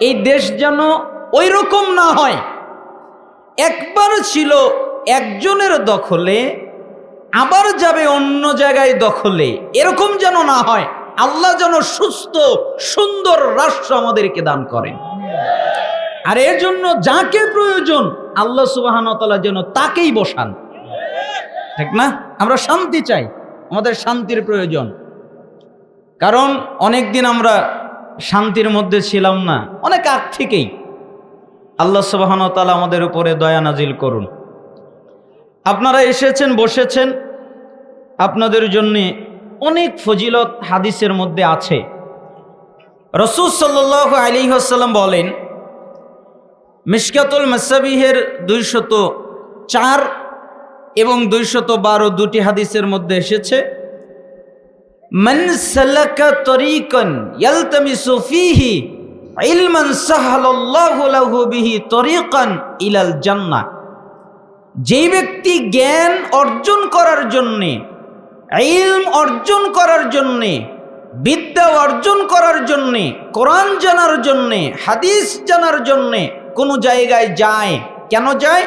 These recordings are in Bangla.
এই দেশ যেন ওই রকম না হয়। একবার ছিল একজনের দখলে, আবার যাবে অন্য জায়গায় দখলে। এরকম যেন না হয়, আল্লাহ যেন সুস্থ, সুন্দর রাষ্ট্র আমাদেরকে দান করেন। আর এর জন্য যাকে প্রয়োজন, আল্লাহ সুবাহানতলা যেন তাকেই বসান। ঠিক না? আমরা শান্তি চাই, আমাদের শান্তির প্রয়োজন। কারণ অনেক দিন আমরা শান্তির মধ্যে ছিলাম না। অনেক আগ থেকেই আল্লাহ সুবাহানতালা আমাদের উপরে দয়া নাজিল করুন। আপনারা এসেছেন, বসেছেন। আপনাদের জন্যে অনেক ফজিলত হাদিসের মধ্যে আছে। রসুল সাল্লাহ আলী আসাল্লাম বলেন, মিশকাতুল মাসাবিহের দুইশত চার এবং দুইশত বারো দুটি হাদিসের মধ্যে এসেছে মান সালাকা তরিকান ইয়ালতামিসু ফীহি ইলমান সাহালাল্লাহু লাহু বিহি তরিকান ইলাল জান্নাহ। যেই ব্যক্তি জ্ঞান অর্জন করার জন্যে, ইলম অর্জন করার জন্যে, বিদ্যা অর্জন করার জন্যে, কোরআন জানার জন্যে, হাদিস জানার জন্যে কোনো জায়গায় যায়, কেন যায়?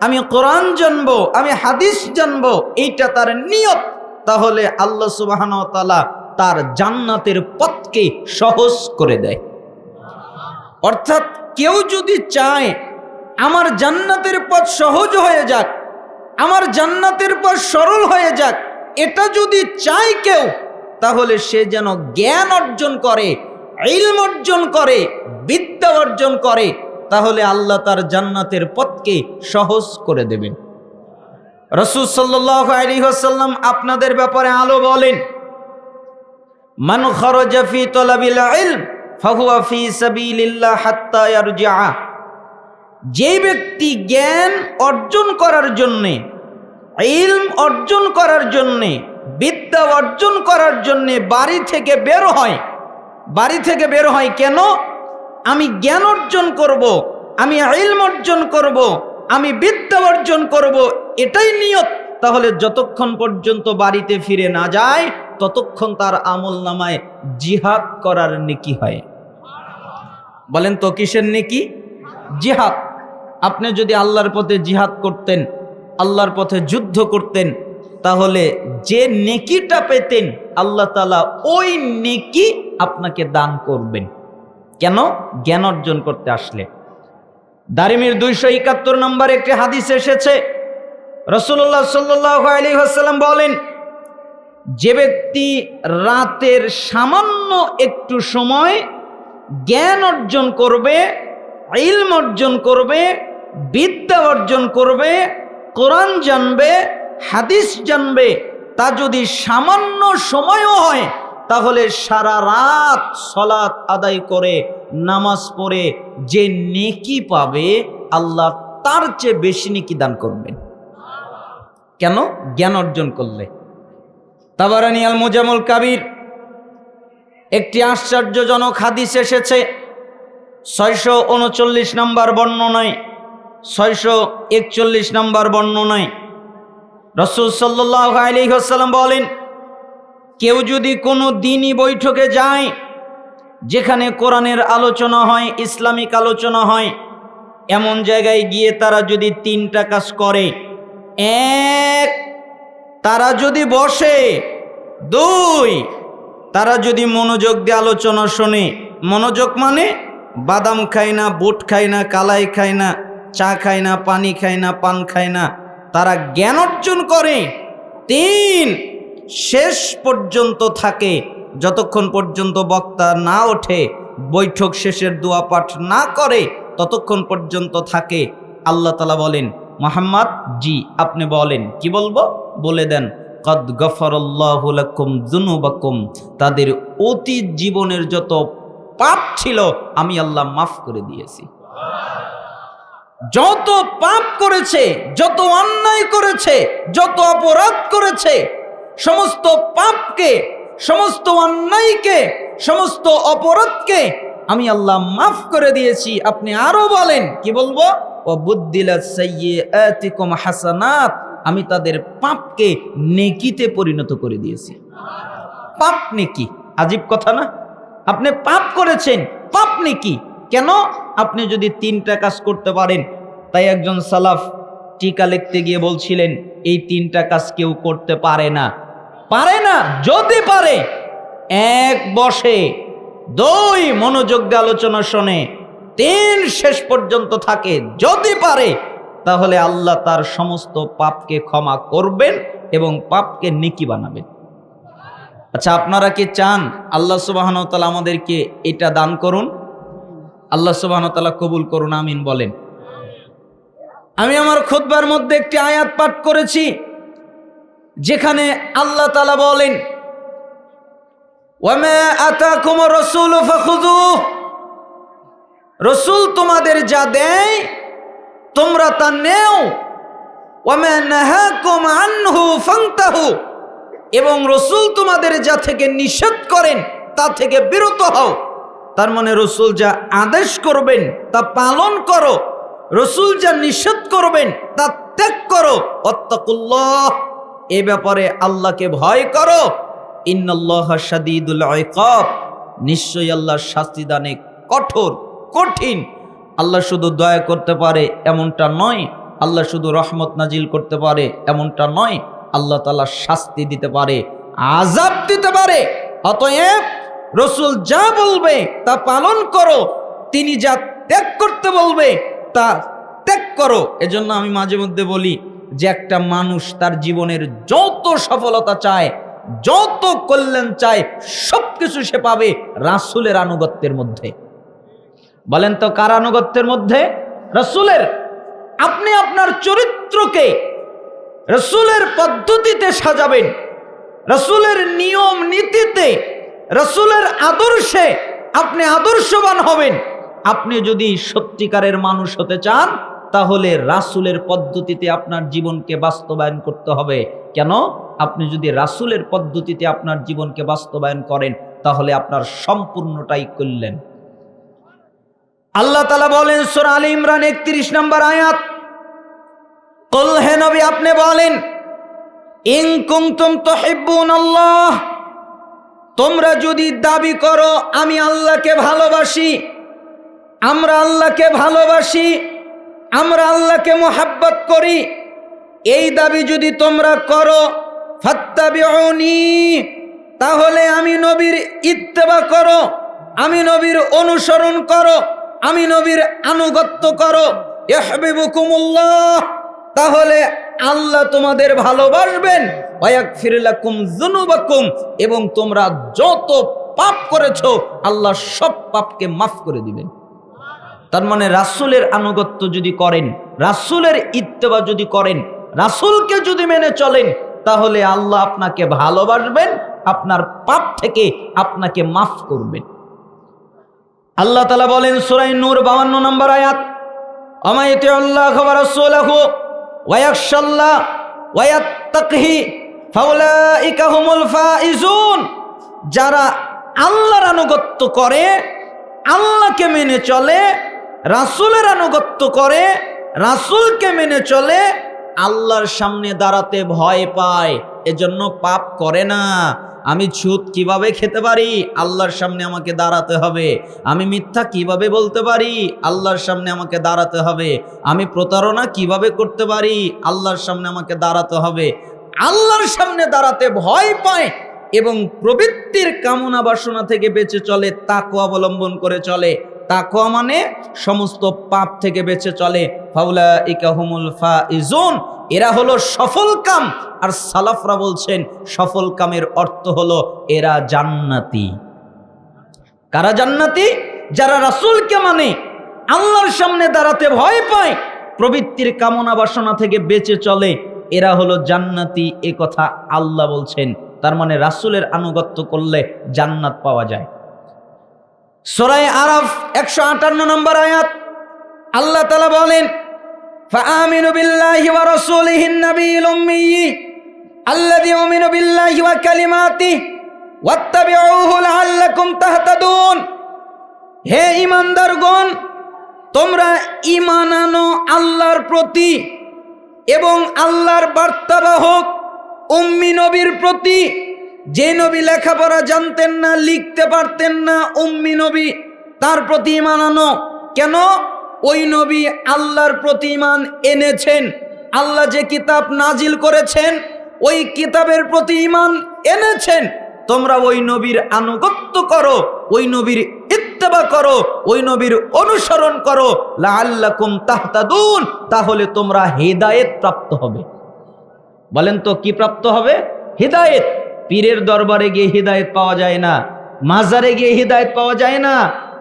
আমি কোরআন জানব, আমি হাদিস জানব, এইটা তার নিয়ত। তাহলে আল্লাহ সুবাহান তালা তার জান্নাতের পথকে সহজ করে দেয়। অর্থাৎ কেউ যদি চায়, আমার জান্নাতের পথ সহজ হয়ে যাক, আমার জান্নাতের পথ সরল হয়ে যাক, এটা যদি চায় কেউ, তাহলে সে যেন জ্ঞান অর্জন করে, ইলম অর্জন করে, বিদ্যা অর্জন করে, তাহলে আল্লাহ তার জান্নাতের পথকে সহজ করে দেবেন। রসুল হাসাল্লাম আপনাদের ব্যাপারে আলো বলেন, মান খরজা ফি তলাবিল হাত্তা যে ব্যক্তি জ্ঞান অর্জন করার জন্যে, ইলম অর্জন করার জন্যে, বিদ্যা অর্জন করার জন্যে বাড়ি থেকে বের হয়, বাড়ি থেকে বের হয় কেন আমি জ্ঞান অর্জন করব। আমি ইলম অর্জন করব। আমি বিদ্যা অর্জন করব। এটাই নিয়ত। তাহলে যতক্ষণ পর্যন্ত বাড়িতে ফিরে না যায়, ততক্ষণ তার আমল নামায় জিহাদ করার নেকি হয়। বলেন তো কিসের নেকি? জিহাদ। আপনি যদি আল্লাহর পথে জিহাদ করতেন, আল্লাহর পথে যুদ্ধ করতেন, তাহলে যে নেকিটা পেতেন, আল্লাহ তালা ওই নেকি আপনাকে দান করবেন। কেন? জ্ঞান অর্জন করতে আসলে। দারিমির দুইশো একাত্তর নম্বর একটি হাদিস এসেছে রসুল্লাহ সাল্লাহ আলী আসাল্লাম বলেন, যে ব্যক্তি রাতের সামান্য একটু সময় জ্ঞান অর্জন করবে, ইলম অর্জন করবে, বিদ্যা অর্জন করবে, কোরআন জানবে, হাদিস জানবে, তা যদি সামান্য সময়ও হয়, তাহলে সারা রাত সলাৎ আদায় করে, নামাজ পড়ে যে নেকি পাবে, আল্লাহ তার চেয়ে বেশি নেকি দান করবেন। কেন? জ্ঞান অর্জন করলে। তাবারানি আল মোজামুল কাবির একটি আশ্চর্যজনক হাদিস এসেছে। ছয়শো উনচল্লিশ নম্বর বর্ণনায়, ছয়শো একচল্লিশ নম্বর বর্ণনায় রসুল সাল্লাহ আলিহাসাল্লাম বলেন, কেউ যদি কোনো দিনই বৈঠকে যায়, যেখানে কোরআনের আলোচনা হয়, ইসলামিক আলোচনা হয়, এমন জায়গায় গিয়ে তারা যদি তিনটা কাজ করে এক, তারা যদি বসে। দুই, তারা যদি মনোযোগ দিয়ে আলোচনা শোনে। মনোযোগ মানে বাদাম খায় না, বুট খায় না, কালাই খায় না, চা খায় না, পানি খায় না, পান খায় না। তারা জ্ঞান অর্জন করে। তিন, শেষ পর্যন্ত থাকে। যতক্ষণ পর্যন্ত বক্তা না ওঠে, বৈঠক শেষের দোয়া পাঠ না করে, ততক্ষণ পর্যন্ত থাকে। আল্লাহ তালা বলেন মোহাম্মদ, জি, আপনি বলেন। কি বলব? বলে দেন, কদ গফরল্লাহুলাকুম জুনুবাকুম তাদের অতীত জীবনের যত পাপ ছিল, আমি আল্লাহ মাফ করে দিয়েছি। যত পাপ করেছে, যত অন্যায় করেছে, যত অপরাধ করেছে, সমস্ত পাপকে, সমস্ত অন্যায়কে, সমস্ত অপরাধকে আমি আল্লাহ মাফ করে দিয়েছি। আপনি আরও বলেন, কি বলব? হাসানাত, আমি তাদের পাপকে নেকিতে পরিণত করে দিয়েছি। পাপ নেকি? আজীব কথা না? আপনি পাপ করেছেন, পাপ নেকি? কেন? আপনি যদি তিনটা কাজ করতে পারেন, তাই একজন সালাফ টিকা লিখতে গিয়ে বলছিলেন, এই তিনটা কাজ কেউ করতে পারে না। পারে না, যদি পারে, এক বসে, দুই মনোযোগ দিয়ে আলোচনা শোনে তিন শেষ পর্যন্ত থাকে, যদি পারে, তাহলে আল্লাহ তার সমস্ত পাপকে ক্ষমা করবেন এবং পাপকে নিকি বানাবেন। আচ্ছা আপনারা কি চান আল্লাহ সুবাহন তালা আমাদেরকে এটা দান করুন? আল্লাহ সুবাহন তালা কবুল করুন, আমিন বলেন। আমি আমার খুতবার মধ্যে একটি আয়াত পাঠ করেছি, যেখানে আল্লাহ তালা বলেন ওয়ামা আতাকুম রসুল ফাখুযু রসুল তোমাদের যা দেয়, তোমরা তা নেও। এবং রসুল তোমাদের যা থেকে নিষেধ করেন, তা থেকে বিরত হও। তার মানে রসুল যা আদেশ করবেন, তা পালন করো। রসুল যা নিষেধ করবেন, তা ত্যাগ করো। অত্তাকুল্লাহ এ ব্যাপারে আল্লাহকে ভয় করো। ইন্নাল্লাহ ইকাব নিশ্চয়ই আল্লাহ শাস্তি দানে কঠোর। কঠিন। আল্লাহ শুধু দয়া করতে পারে, এমনটা নয়। আল্লাহ শুধু রহমত নাজিল করতে পারে, এমনটা নয়। আল্লাহ তালা শাস্তি দিতে পারে আজাব দিতে পারে। অতএব রসুল যা বলবে তা পালন করো। তিনি যা ত্যাগ করতে বলবে তা ত্যাগ করো। এজন্য আমি মাঝে মধ্যে বলি যে একটা মানুষ তার জীবনের যত সফলতা চায়, যত কল্যাণ চায় সব কিছু সে পাবে রাসুলের আনুগত্যের মধ্যে। বলেন তো, কার আনুগত্যের মধ্যে? রসুলের। আপনি আপনার চরিত্রকে রসুলের পদ্ধতিতে সাজাবেন, রসুলের নিয়ম নীতিতে, রসুলের আদর্শে আপনি আদর্শবান হবেন। আপনি যদি সত্যিকারের মানুষ হতে চান, তাহলে রাসুলের পদ্ধতিতে আপনার জীবনকে বাস্তবায়ন করতে হবে। কেন? আপনি যদি রাসুলের পদ্ধতিতে আপনার জীবনকে বাস্তবায়ন করেন, তাহলে আপনার সম্পূর্ণটাই করলেন। আল্লাহ তালা বলেন, সোর আলী ইমরান একত্রিশ নম্বর আয়াত। কল নবী, আপনি বলেন ইং কুমতুম তহিব্বুন আল্লাহ তোমরা যদি দাবি করো, আমি আল্লাহকে ভালোবাসি আমরা আল্লাহকে ভালোবাসি, আমরা আল্লাহকে মোহাব্বত করি, এই দাবি যদি তোমরা করো, ফাত্তাবিউনি তাহলে আমি নবীর ইত্তেবা করো, আমি নবীর অনুসরণ করো। আমি নবীর আনুগত্য করো। তাহলে আল্লাহ তোমাদের ভালোবাসবেন। এবং তোমরা যত পাপ করেছ, আল্লাহ সব পাপকে মাফ করে দিবেন। তার মানে রাসুলের আনুগত্য যদি করেন, রাসুলের ইত্তেবা যদি করেন, রাসুলকে যদি মেনে চলেন, তাহলে আল্লাহ আপনাকে ভালোবাসবেন, আপনার পাপ থেকে আপনাকে মাফ করবেন। আল্লাহ তালা বলেন সুরাই নূর বাউান্ন নম্বর আয়াত অমায়তে আল্লাহ খবর ওয়াকশাল্লাহ ওয়াত্তাকহি ফাউলাইকা হুমুল ফাইজুন। যারা আল্লাহর আনুগত্য করে, আল্লাহকে মেনে চলে, রাসুলের আনুগত্য করে, রাসুলকে মেনে চলে, আল্লাহর সামনে দাঁড়াতে ভয় পায়, এজন্য পাপ করে না। আমি ছুত কীভাবে খেতে পারি? আল্লাহর সামনে আমাকে দাঁড়াতে হবে। আমি মিথ্যা কীভাবে বলতে পারি? আল্লাহর সামনে আমাকে দাঁড়াতে হবে। আমি প্রতারণা কীভাবে করতে পারি? আল্লাহর সামনে আমাকে দাঁড়াতে হবে। আল্লাহর সামনে দাঁড়াতে ভয় পায় এবং প্রবৃত্তির কামনা বাসনা থেকে বেঁচে চলে তাকু অবলম্বন করে চলে। তাকোয়া মানে সমস্ত পাপ থেকে বেঁচে চলে। ফাউলা ইকাহুমুল ফা ইজুন এরা হলো সফল কাম। আর সালাফরা বলছেন সফল কামের অর্থ হলো এরা জান্নাতি কারা জান্নাতি যারা রাসূলকে মানে আল্লাহর সামনে দাঁড়াতে ভয় পায় প্রবৃত্তির কামনা বাসনা থেকে বেঁচে চলে এরা হলো জান্নাতি এ কথা আল্লাহ বলছেন তার মানে রাসূলের আনুগত্য করলে জান্নাত পাওয়া যায় সোরাই আরফ একশো আটান্ন নম্বর আয়াত আল্লাহ তালা বলেন فآمنوا بالله ورسوله النبي الأمي আল্লাযী ইউমিনু বিল্লাহি ওয়া কালিমাতিহি ওয়াত্তাবিউহু লাআল্লাকুম তাহতাদুন। হে ইমানদারগণ তোমরা ইমান আনো আল্লাহর প্রতি এবং আল্লাহর বার্তাবাহক উম্মি নবীর প্রতি। যে নবী লেখাপড়া জানতেন না, লিখতে পারতেন না, উম্মি নবী তার প্রতি ইমান আনো। কেন? ওই নবী আল্লাহর প্রতি ইমান এনেছেন। আল্লাহ যে কিতাব নাজিল করেছেন ওই কিতাবের প্রতি ইমান এনেছেন। তোমরা ওই নবীর আনুগত্য করো, ওই নবীর ইত্তেবা করো, ওই নবীর অনুসরণ করো। লাআল্লাকুম তাহতাদুন, তাহলে তোমরা হেদায়েত প্রাপ্ত হবে। বলেন তো, কি প্রাপ্ত হবে? হৃদায়ত। পীরের দরবারে গিয়ে হৃদায়ত পাওয়া যায় না, মাজারে গিয়ে হৃদায়ত পাওয়া যায় না,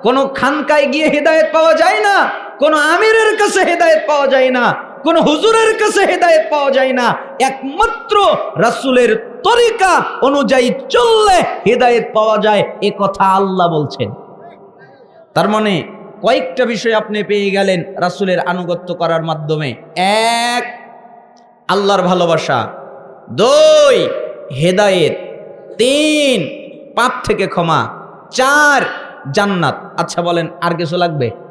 কোনো খানকায় গিয়ে হৃদায়ত পাওয়া যায় না, কোনো আমিরের কাছে হৃদায়ত পাওয়া যায় না। কোন হুজুরের কাছে হেদায়েত পাওয়া যায় না। একমাত্র রাসূলের তরিকা অনুযায়ী চললে হেদায়েত পাওয়া যায়, এ কথা আল্লাহ বলছেন। তার মানে কয়েকটা বিষয় আপনি পেয়ে গেলেন রাসূলের আনুগত্য করার মাধ্যমে। এক, আল্লাহর ভালোবাসা। দুই, হেদায়েত। তিন, পাপ থেকে ক্ষমা। চার, জান্নাত। আচ্ছা বলেন, আর কিছু লাগবে?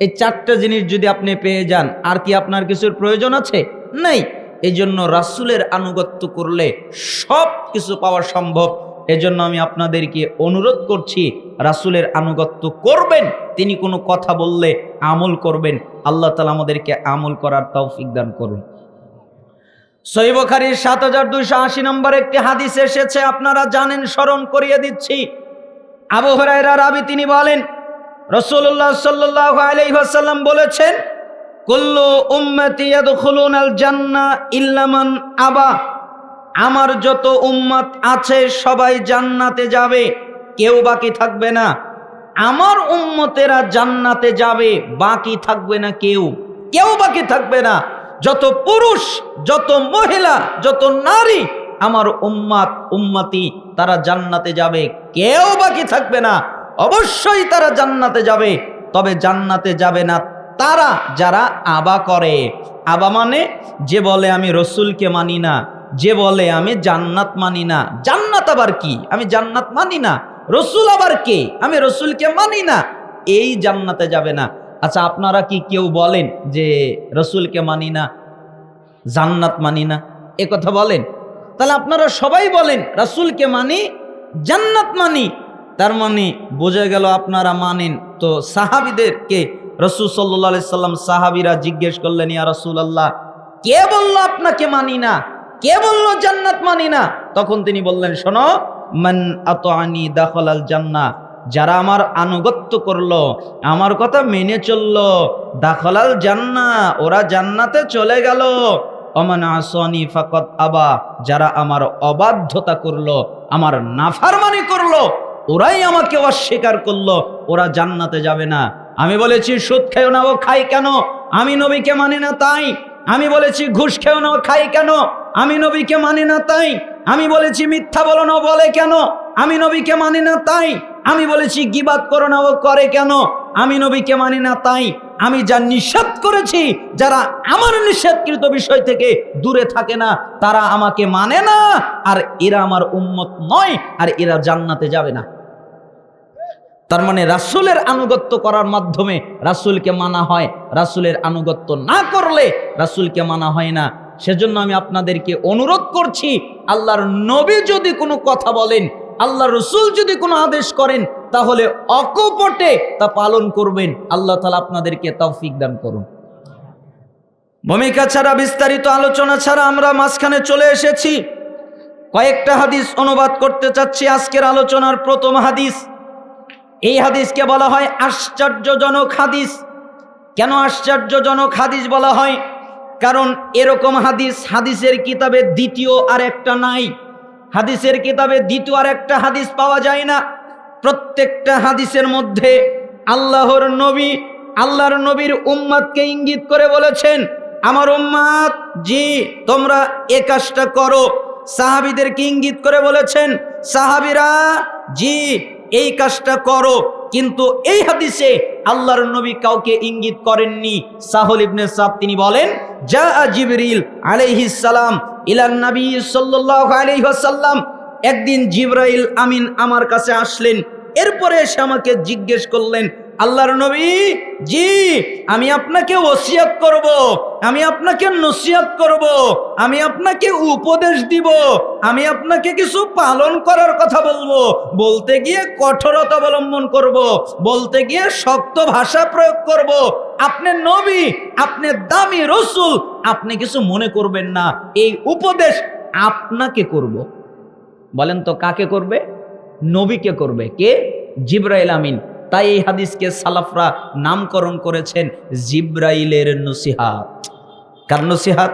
এই চারটা জিনিস যদি আপনি পেয়ে যান, আর কি আপনার কিছুর প্রয়োজন আছে? নেই। এই জন্য রাসুলের আনুগত্য করলে সব কিছু পাওয়া সম্ভব। এজন্য আমি আপনাদেরকে অনুরোধ করছি, রাসুলের আনুগত্য করবেন, তিনি কোনো কথা বললে আমল করবেন। আল্লাহ তালা আমাদেরকে আমল করার তৌফিক দান করুন। সৈবখারির সাত হাজার দুইশো আশি নম্বর একটি হাদিস এসেছে, আপনারা জানেন, স্মরণ করিয়ে দিচ্ছি। আবু হরাইরা রাবি, তিনি বলেন রসুল্লাহ সাল্লাহ আলাইসাল্লাম বলেছেন, কুল্লু উম্মতি ইয়াদখুলুন আল জান্না ইল্লামান আবা। আমার যত উম্মত আছে সবাই জান্নাতে যাবে, কেউ বাকি থাকবে না। আমার উম্মতেরা জান্নাতে যাবে, বাকি থাকবে না কেউ। কেউ বাকি থাকবে না। যত পুরুষ, যত মহিলা, যত নারী, আমার উম্মাত, উম্মাতি, তারা জান্নাতে যাবে, কেউ বাকি থাকবে না। অবশ্যই তারা জান্নাতে যাবে। তবে জান্নাতে যাবে না তারা, যারা আবা করে। আবা মানে যে বলে আমি রসুলকে মানি না, যে বলে আমি জান্নাত মানি না। জান্নাত আবার কি? আমি জান্নাত মানি না। রসুল আবার কে? আমি রসুলকে মানি না। এই জান্নাতে যাবে না। আচ্ছা আপনারা কি কেউ বলেন যে রসুলকে মানি না, জান্নাত মানি না? এ কথা বলেন। তাহলে আপনারা সবাই বলেন, রাসুলকে মানি, জান্নাত মানি। তার মানে বোঝা গেল আপনারা মানেন। তো সাহাবিদেরকে রসুল সাল্লাহ সাল্লাম সাহাবিরা জিজ্ঞেস করলেন, ইয়া রসুল আল্লাহ কে বলল আপনাকে মানি না? কে বলল জান্নাত মানি না? তখন তিনি বললেন, শোনো, মান আত আনি দাখল জান্না যারা আমার আনুগত্য করল, আমার কথা মেনে চলল, দাখলাল জান্না ওরা জান্নাতে চলে গেল। অমান আসনি ফাকত আবা, যারা আমার অবাধ্যতা করল, আমার নাফারমানি করল ওরাই আমাকে অস্বীকার করল, ওরা জান্নাতে যাবে না। আমি বলেছি, সুদ খেয়েও না ও খাই কেন? আমি নবীকে মানি না তাই। আমি বলেছি, ঘুষ খেয়েও না খাই কেন? আমি নবীকে মানি না তাই। আমি বলেছি, মিথ্যা বলো না বলে কেন? আমি নবীকে মানি না তাই। আমি বলেছি, গিবাদ করো না ও করে কেন? আমি নবীকে মানি না তাই। আমি যা নিষেধ করেছি, যারা আমার নিষেধকৃত বিষয় থেকে দূরে থাকে না, তারা আমাকে মানে না, আর এরা আমার উম্মত নয়, আর এরা জান্নাতে যাবে না। তার মানে রাসুলের আনুগত্য করার মাধ্যমে রাসুলকে মানা হয়, রাসুলের আনুগত্য না করলে রাসুলকে মানা হয় না। সেজন্য আমি আপনাদেরকে অনুরোধ করছি, আল্লাহর নবী যদি কোনো কথা বলেন আল্লাহ রসুল যদি কোনো আদেশ করেন তাহলে অকপটে তা পালন করবেন। আল্লাহ তালা আপনাদেরকে তৌফিক দান করুন। ভূমিকা ছাড়া বিস্তারিত আলোচনা ছাড়া আমরা মাঝখানে চলে এসেছি। কয়েকটা হাদিস অনুবাদ করতে চাচ্ছি আজকের আলোচনার প্রথম হাদিস। এই হাদিসকে বলা হয় আশ্চর্যজনক হাদিস। কেন আশ্চর্যজনক হাদিস বলা হয়? কারণ এরকম হাদিস হাদিসের কিতাবে দ্বিতীয় আর একটা নাই। হাদিসের কিতাবে দ্বিতীয় আর একটা হাদিস পাওয়া যায় না। প্রত্যেকটা হাদিসের মধ্যে আল্লাহর নবী, আল্লাহর নবীর উম্মাদকে ইঙ্গিত করে বলেছেন, আমার উম্মাদ, জি, তোমরা এ কাজটা করো। সাহাবিদেরকে ইঙ্গিত করে বলেছেন, সাহাবিরা, জি, এই কাজটা করো। কিন্তু এই হাদিসে আল্লাহর নবী কাউকে ইঙ্গিত করেননি। সাহল ইবনে সাহ তিনি বলেন যা জিবরিল আলাইহিস সালাম ইলান নবী সাল্লাল্লাহু আলাইহি ওয়াসাল্লাম একদিন জিব্রাইল আমিন আমার কাছে আসলেন। এরপরে এসে আমাকে জিজ্ঞেস করলেন, আল্লাহর নবী, জি, আমি আপনাকে ওসিয়াত করব, আমি আপনাকে নসিয়াত করব, আমি আপনাকে উপদেশ দিব, আমি আপনাকে কিছু পালন করার কথা বলব, বলতে গিয়ে কঠোরতা অবলম্বন করব, বলতে গিয়ে শক্ত ভাষা প্রয়োগ করব। আপনি নবী, আপনি দামি রসুল, আপনি কিছু মনে করবেন না, এই উপদেশ আপনাকে করব। বলেন তো, কাকে করবে? নবীকে করবে। কে? জিব্রাইল আমিন। তাই এই হাদিসকে সালাফরা নামকরণ করেছেন জিব্রাইলের নসিহাত। কার নসিহাত?